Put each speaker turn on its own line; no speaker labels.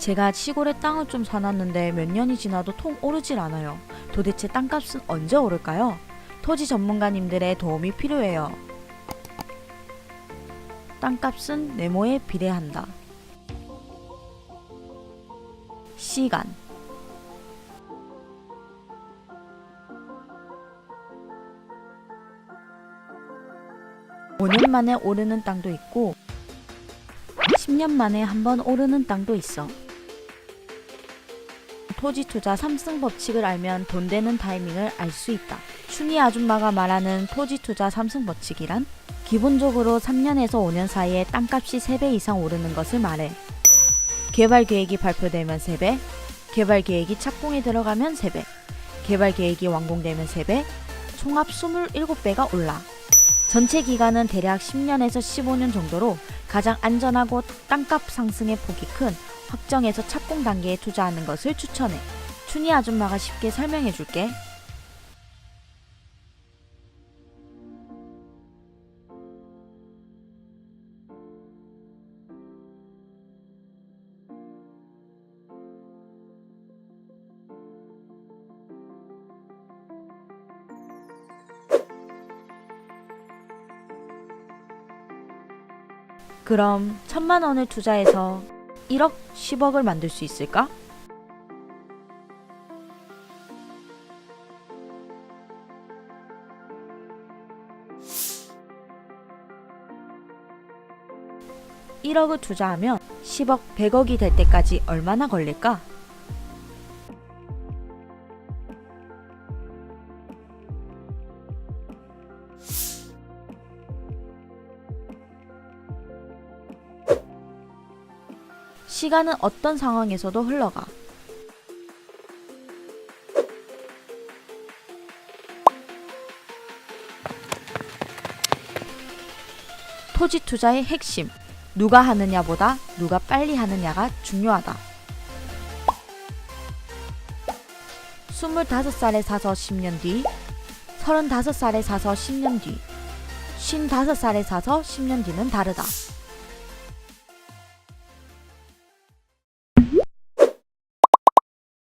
제가 시골에 땅을 좀 사놨는데 몇 년이 지나도 통 오르질 않아요. 도대체 땅값은 언제 오를까요? 토지 전문가님들의 도움이 필요해요. 땅값은 네모에 비례한다. 시간 5년 만에 오르는 땅도 있고 10년 만에 한 번 오르는 땅도 있어. 토지 투자 3승 법칙을 알면 돈 되는 타이밍을 알 수 있다. 춘희 아줌마가 말하는 토지 투자 3승 법칙이란 기본적으로 3년에서 5년 사이에 땅값이 3배 이상 오르는 것을 말해. 개발 계획이 발표되면 3배, 개발 계획이 착공에 들어가면 3배, 개발 계획이 완공되면 3배, 총합 27배가 올라. 전체 기간은 대략 10년에서 15년 정도로 가장 안전하고 땅값 상승의 폭이 큰 확정에서 착공 단계에 투자하는 것을 추천해. 춘희 아줌마가 쉽게 설명해 줄게. 그럼 천만 원을 투자해서 1억, 10억을 만들 수 있을까? (1억을) 투자하면 (10억) (100억이) 될 때까지 얼마나 걸릴까? 시간은 어떤 상황에서도 흘러가. 토지 투자의 핵심. 누가 하느냐보다 누가 빨리 하느냐가 중요하다. 25살에 사서 10년 뒤, 35살에 사서 10년 뒤, 55살에 사서 10년 뒤는 다르다.